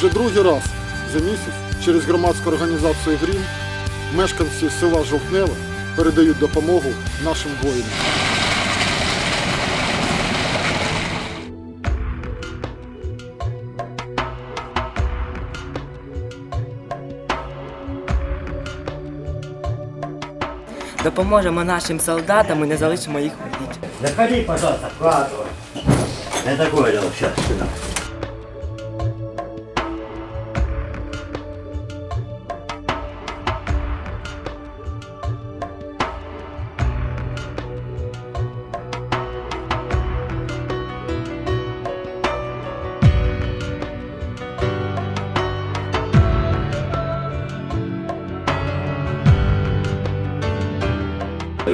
Вже другий раз за місяць через громадську організацію Грім мешканці села Жовтневе передають допомогу нашим воїнам. Допоможемо нашим солдатам і не залишимо їх у біді. Заходи, пожалуйста, вкладывай. Я такое дело сейчас сюда.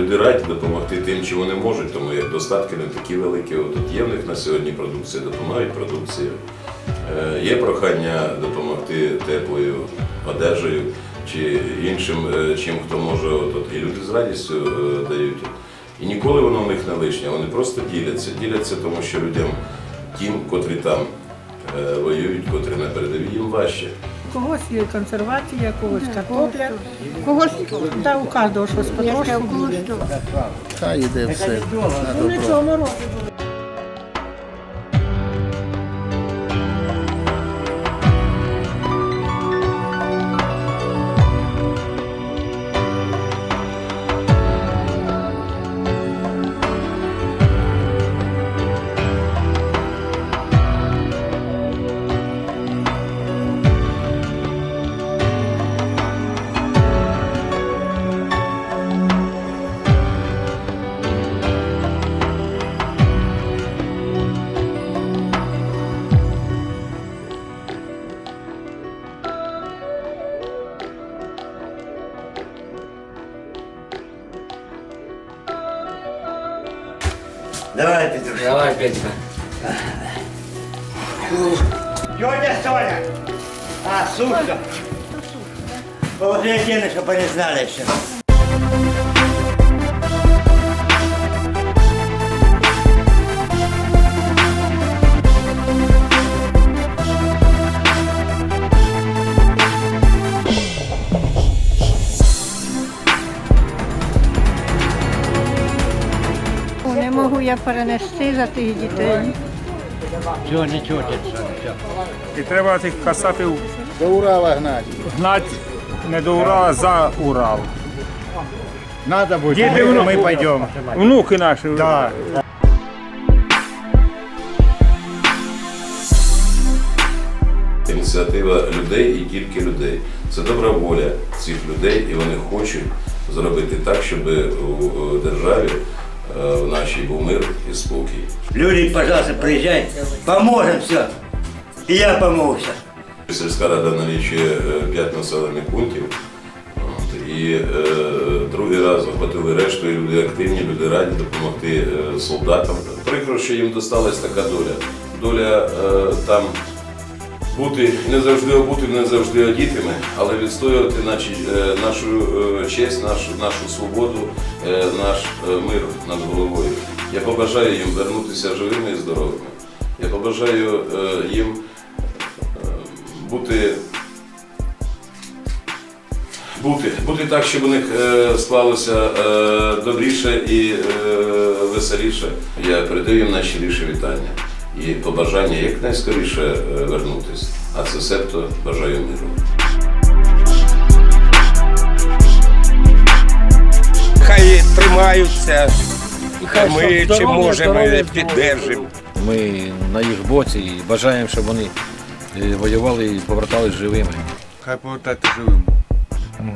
Люди раді допомогти тим, чим вони можуть, тому як достатки не такі великі. Тут є в них на сьогодні продукція, допомагають продукцію. Е, Є прохання допомогти теплою одежею чи іншим, е, чим хто може. От. І люди з радістю е, дають. І ніколи воно в них не лишнє, вони просто діляться. Діляться, тому що людям, тим, котрі там е, воюють, котрі на передовій, їм важче. У когось є консервація, когось картопля, когось да, у кожного щось потрошку буде. Хай іде все. Ну нічого морозу. Давай, Петюша. Давай, Петька. Тетя Соня! А, сушка. Положи одены, чтобы они знали еще. Я перенести за тих дітей. Тетя Соня, все. І треба цих касапів До Урала гнати. гнати не до Урала, за Урал. Надо буде. Діти, Ми, внуки. ми пойдемо. Внуки наші. Да. Ініціатива людей і тільки людей. Це добра воля цих людей, і вони хочуть зробити так, щоб у державі в нашій був мир і спокій. Люди, пожалуйста, приезжайте. Поможем все. И я помогу. Сільська рада налічує е, 5 населених пунктів. І е, другий раз охватили решту, і люди активні, люди раді допомогти е, солдатам. Прикро, що їм досталась така доля. Доля е, там бути не завжди обути, не завжди одітими, але відстоювати наші, е, нашу е, честь, нашу, нашу свободу, е, наш е, мир над головою. Я побажаю їм вернутися живими і здоровими. Я побажаю е, їм е, бути. Бути, бути так, щоб у них е, склалося е, добріше і е, веселіше. Я передаю їм найщиріше вітання і побажання якнайскоріше е, вернутись. А це себто бажаю миру. Тримаються, ми чим можемо піддержимо. Ми на їх боці і бажаємо, щоб вони е, воювали і повертались живими. Хай повертати живим.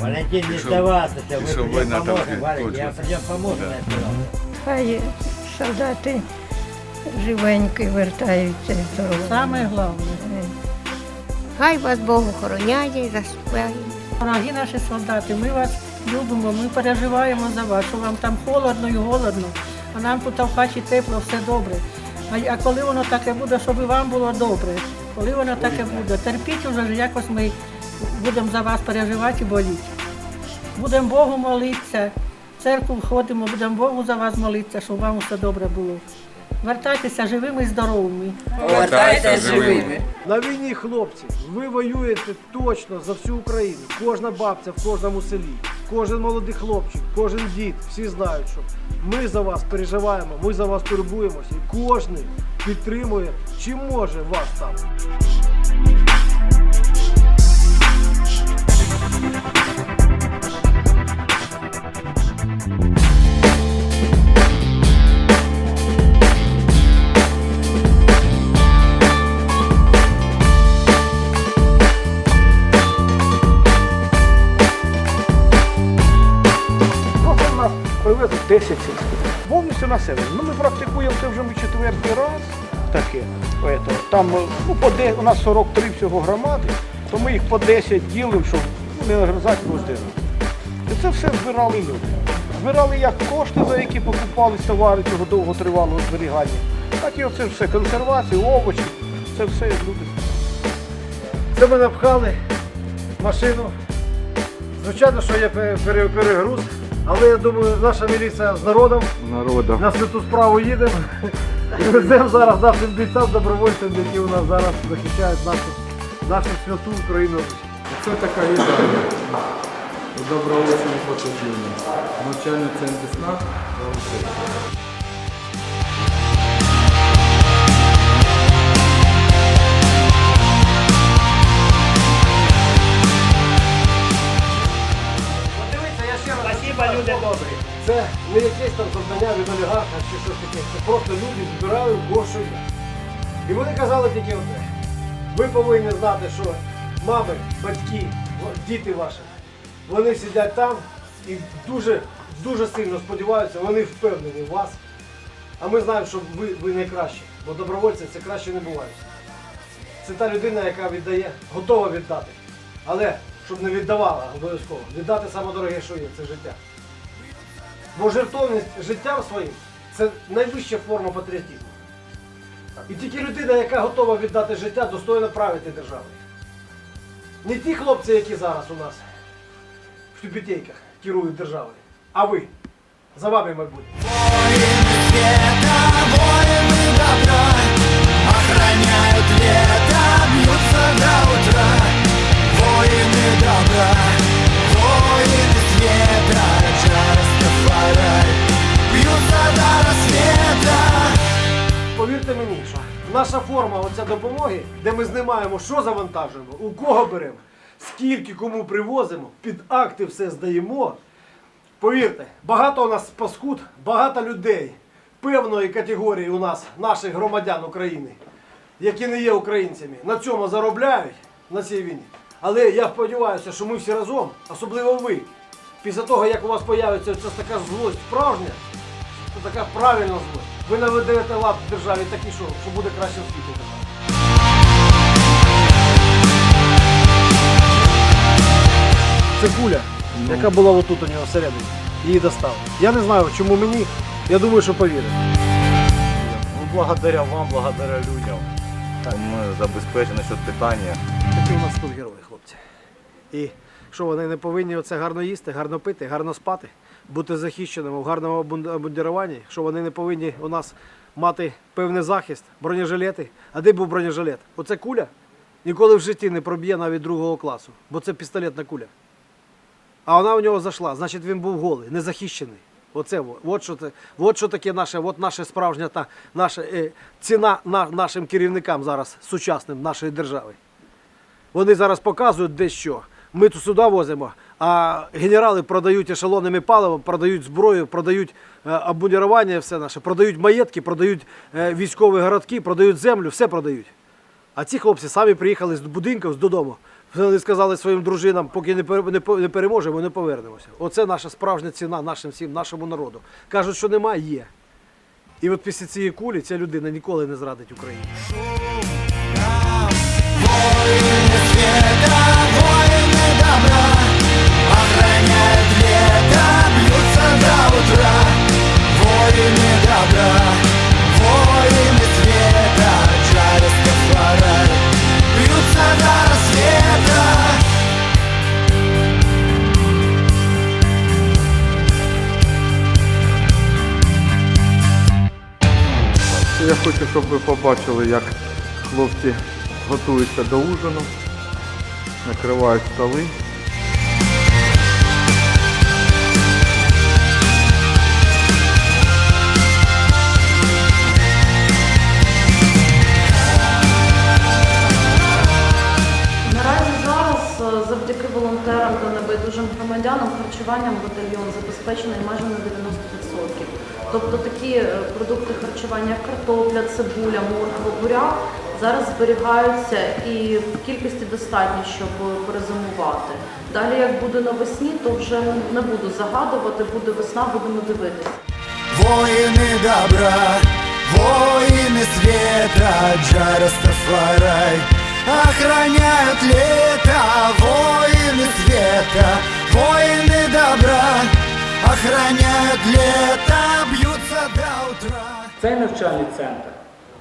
Валентин, не сдаваться. Мы чтобы придем война там поможем, Валик, я кончилась. придем поможем. я сказал. Хай солдати живенькі вертаються. Саме головне. Хай вас Бог охороняє і заспіває. Дорогі наші солдати, ми вас любимо, ми переживаємо за вас, що вам там холодно і голодно, а нам тут в хаті тепло, все добре. А, а коли воно таке буде, щоб і вам було добре, коли воно таке буде, терпіть уже, ж, якось ми будемо за вас переживати і боліти. Будемо Богу молитися, в церкву ходимо, будемо Богу за вас молитися, щоб вам все добре було. Вертайтеся живими і здоровими. Повертайтеся живими. На війні, хлопці, ви воюєте точно за всю Україну. Кожна бабця в кожному селі, кожен молодий хлопчик, кожен дід, всі знають, що ми за вас переживаємо, ми за вас турбуємося, і кожен підтримує, чим може вас там. 10 сільських. Повністю населення. Ну, ми практикуємо це вже четвертий раз таке. Там ну, по де, у нас 43 всього громади, то ми їх по 10 ділимо, щоб ну, не нагризати роздину. І це все збирали люди. Збирали як кошти, за які покупались товари цього довготривалого зберігання, так і оце все консервація, овочі. Це все люди. Це ми напхали машину. Звичайно, що є пе- пере- перегруз, але я думаю, наша міліція з народом Народом. на святу справу їдемо. І веземо зараз нашим бійцям, добровольцям, які у нас зараз захищають нашу, нашу святу Україну. Це така їда. Добровольчому потужні. Навчальний центр сна. Люди добрі. Це не якесь там завдання від олігарха чи щось таке. Це просто люди збирають гроші. І вони казали тільки одне. Ви повинні знати, що мами, батьки, діти ваші, вони сидять там і дуже, дуже сильно сподіваються, вони впевнені в вас. А ми знаємо, що ви, ви найкращі, бо добровольці це краще не бувають. Це та людина, яка віддає, готова віддати. Але щоб не віддавала обов'язково. Віддати саме дороге, що є, це життя. Бо жертовність життям своїм це найвища форма патріотизму. І тільки людина, яка готова віддати життя, достойна правити державою. Не ті хлопці, які зараз у нас в тюбітейках керують державою, а ви. За вами майбутнє. Наша форма оця допомоги, де ми знімаємо, що завантажуємо, у кого беремо, скільки кому привозимо, під акти все здаємо. Повірте, багато у нас паскуд, багато людей певної категорії у нас, наших громадян України, які не є українцями, на цьому заробляють на цій війні. Але я сподіваюся, що ми всі разом, особливо ви, після того, як у вас з'явиться така злость справжня, це така правильна злость. Ви наведете лад в державі такий, що, що буде краще в світі держава. Це куля, яка була отут у нього всередині. Її достав. Я не знаю, чому мені. Я думаю, що повірить. Ну, благодаря вам, благодаря людям. Ми забезпечені насчет питання. Такі у нас тут герої, хлопці. І що вони не повинні оце гарно їсти, гарно пити, гарно спати, бути захищеними в гарному обмун- обмундируванні, що вони не повинні у нас мати певний захист, бронежилети. А де був бронежилет? Оце куля ніколи в житті не проб'є навіть другого класу, бо це пістолетна куля. А вона у нього зайшла, значить він був голий, незахищений. Оце от що, от що таке наше, от наша справжня та наша е, ціна на, нашим керівникам зараз сучасним нашої держави. Вони зараз показують де що. Ми тут сюди возимо, а генерали продають ешелонами паливо, продають зброю, продають е, обмундирування, все наше, продають маєтки, продають е, військові городки, продають землю, все продають. А ці хлопці самі приїхали з будинків, з додому. Вони сказали своїм дружинам, поки не переможемо, не повернемося. Оце наша справжня ціна нашим всім, нашому народу. Кажуть, що немає, є. І от після цієї кулі ця людина ніколи не зрадить Україні. Хранят лето, бьются до света Жарится фонарь, бьются до рассвета Я хочу, щоб ви побачили, як хлопці готуються до ужину, накривають столи. громадянам харчуванням батальйон забезпечений майже на 90%. Тобто такі е, продукти харчування, як картопля, цибуля, морква, буряк зараз зберігаються і в кількості достатньо, щоб перезимувати. Далі, як буде навесні, то вже не буду загадувати, буде весна, будемо дивитися. Воины добра, воины света, Джарастафарай Охраняют лето, воины света, воины добра Охраняют лето, бьются до утра Цей навчальний центр,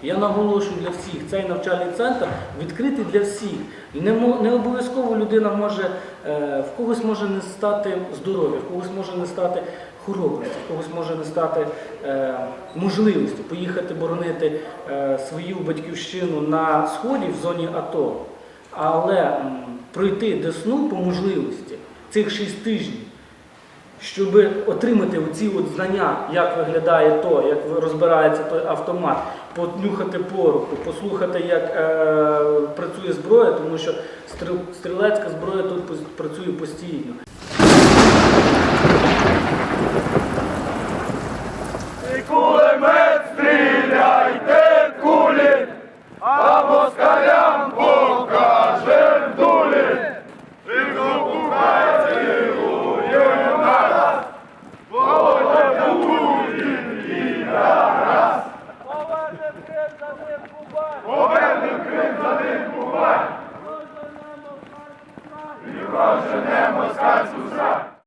я наголошую для всіх, цей навчальний центр відкритий для всіх. Не, не обов'язково людина може, е, в когось може не стати здоров'я, в когось може не стати хоробрості, в когось може не стати е, можливості поїхати боронити е, свою батьківщину на сході в зоні АТО. Але м, пройти Десну по можливості цих шість тижнів щоб отримати оці от знання, як виглядає то, як розбирається той автомат, понюхати пороху, послухати, як е, працює зброя, тому що стрілецька зброя тут працює постійно.